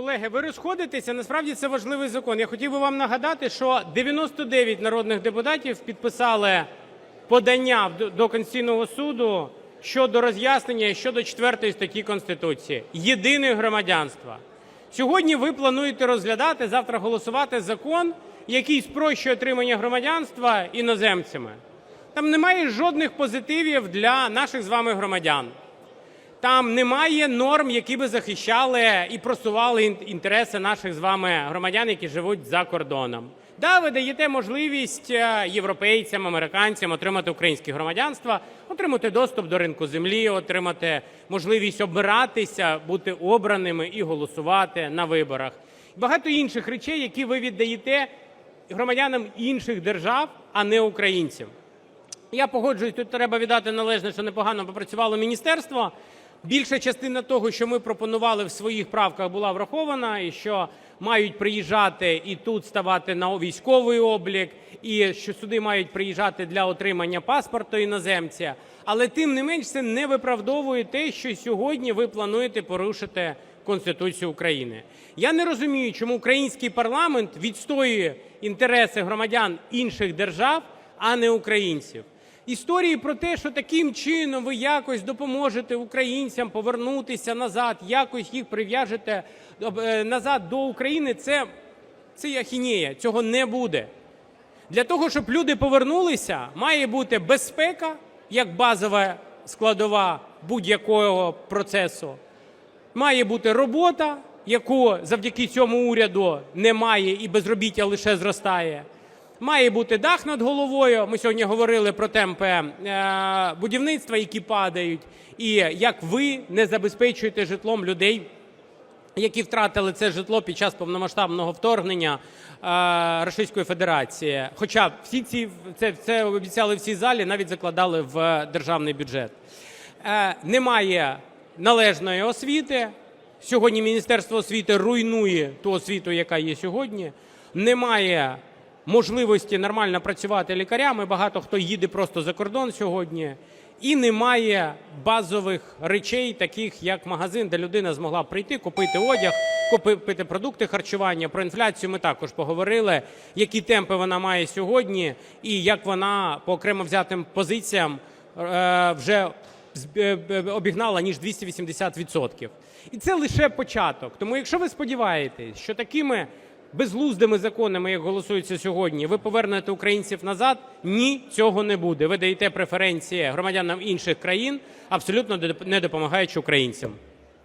Колеги, ви розходитеся. Насправді це важливий закон. Я хотів би вам нагадати, що 99 народних депутатів підписали подання до- Конституційного суду щодо роз'яснення щодо 4 статті Конституції єдине громадянство. Сьогодні ви плануєте розглядати, завтра голосувати закон, який спрощує отримання громадянства іноземцями. Там немає жодних позитивів для наших з вами громадян. Там немає норм, які би захищали і просували інтереси наших з вами громадян, які живуть за кордоном. Да, ви даєте можливість е, європейцям, американцям отримати українське громадянство, отримати доступ до ринку землі, отримати можливість обиратися, бути обраними і голосувати на виборах. Багато інших речей, які ви віддаєте громадянам інших держав, а не українцям. Я погоджуюсь, тут треба віддати належне, що непогано попрацювало міністерство. Більша частина того, що ми пропонували в своїх правках, була врахована, і що мають приїжджати і тут ставати на військовий облік, і що сюди мають приїжджати для отримання паспорту іноземця. Але тим не менш це не виправдовує те, що сьогодні ви плануєте порушити Конституцію України. Я не розумію, чому український парламент відстоює інтереси громадян інших держав, а не українців. Історії про те, що таким чином ви якось допоможете українцям повернутися назад, якось їх прив'яжете е, назад до України, це, це ахінея, цього не буде. Для того, щоб люди повернулися, має бути безпека як базова складова будь-якого процесу. Має бути робота, яку завдяки цьому уряду немає і безробіття лише зростає. Має бути дах над головою. Ми сьогодні говорили про темпи е, будівництва, які падають, і як ви не забезпечуєте житлом людей, які втратили це житло під час повномасштабного вторгнення е, Російської Федерації. Хоча всі ці це, це обіцяли в цій залі, навіть закладали в державний бюджет. Е, немає належної освіти. Сьогодні Міністерство освіти руйнує ту освіту, яка є сьогодні. Немає можливості нормально працювати лікарями. Багато хто їде просто за кордон сьогодні. І немає базових речей, таких як магазин, де людина змогла прийти, купити одяг, купити продукти харчування. Про інфляцію ми також поговорили, які темпи вона має сьогодні, і як вона по окремо взятим позиціям е, вже е, обігнала ніж 280%. І це лише початок. Тому, якщо ви сподіваєтесь, що такими безглуздими законами, як голосується сьогодні, ви повернете українців назад, ні, цього не буде. Ви даєте преференції громадянам інших країн, абсолютно не допомагаючи українцям.